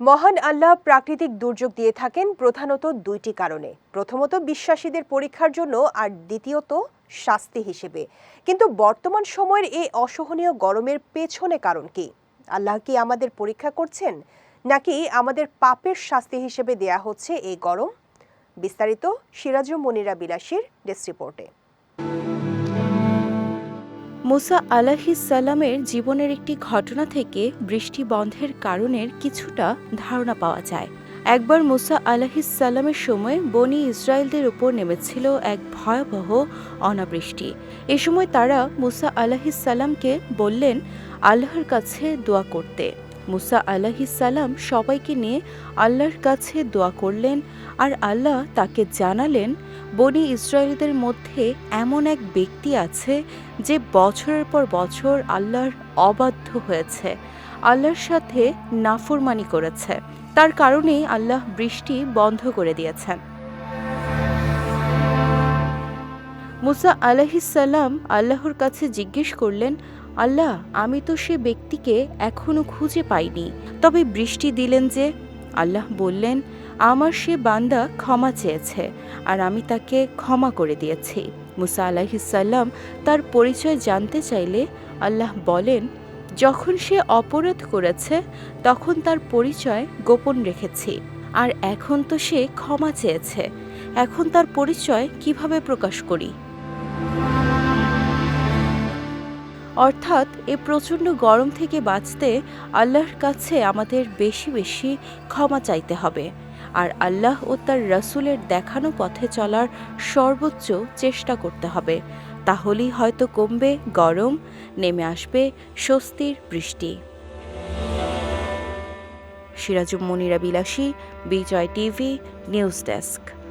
মহান আল্লাহ প্রাকৃতিক দুর্যোগ দিয়ে থাকেন প্রধানত দুইটি কারণে। প্রথমত, বিশ্বাসীদের পরীক্ষার জন্য আর দ্বিতীয়ত, শাস্তি হিসেবে। কিন্তু বর্তমান সময়ের এই অসহনীয় গরমের পেছনে কারণ কি? আল্লাহ কি আমাদের পরীক্ষা করছেন? নাকি আমাদের পাপের শাস্তি হিসেবে দেয়া হচ্ছে এই গরম? বিস্তারিত সিরাজু মনিরা বিলাসীর ডেস্ক রিপোর্টে। মুসা আলাহিসাল্লামের জীবনের একটি ঘটনা থেকে বৃষ্টি বন্ধের কারণের কিছুটা ধারণা পাওয়া যায়। একবার মুসা আলাহিসাল্লামের সময় বনি ইসরায়েলদের উপর নেমেছিল এক ভয়াবহ অনাবৃষ্টি। এ সময় তারা মুসা আলাহিসাল্লামকে বললেন, আল্লাহর কাছে দোয়া করতে। মুসা আলাহিসাল্লাম সবাইকে নিয়ে আল্লাহর কাছে দোয়া করলেন আর আল্লাহ তাকে জানালেন, বনি ইসরায়েলদের মধ্যে এমন এক ব্যক্তি আছে যে বছরের পর বছর আল্লাহর অবাধ্য হয়েছে, আল্লাহর সাথে নাফরমানি করেছে। তার কারণেই আল্লাহ বৃষ্টি বন্ধ করে দিয়েছেন। মুসা আলাহিসাল্লাম আল্লাহর কাছে জিজ্ঞেস করলেন আল্লাহ, আমি তো সে ব্যক্তিকে এখনও খুঁজে পাইনি। তবে বৃষ্টি দিলেন যে, আল্লাহ বললেন, আমার সে বান্দা ক্ষমা চেয়েছে, আর আমি তাকে ক্ষমা করে দিয়েছি। মুসা আলাহিসাল্লাম তার পরিচয় জানতে চাইলে আল্লাহ বলেন, যখন সে অপরাধ করেছে, তখন তার পরিচয় গোপন রেখেছি, আর এখন তো সে ক্ষমা চেয়েছে। এখন তার পরিচয় কীভাবে প্রকাশ করি? অর্থাৎ এ প্রচণ্ড গরম থেকে বাঁচতে আল্লাহর কাছে আমাদের বেশি বেশি ক্ষমা চাইতে হবে। আর আল্লাহ ও তার রাসূলের দেখানো পথে চলার সর্বোচ্চ চেষ্টা করতে হবে। তাহলেই হয়তো কমবে গরম, নেমে আসবে স্বস্তির বৃষ্টি। সিরাজুম মনিরা বিলাসী, বিজয় টিভি, নিউজ ডেস্ক।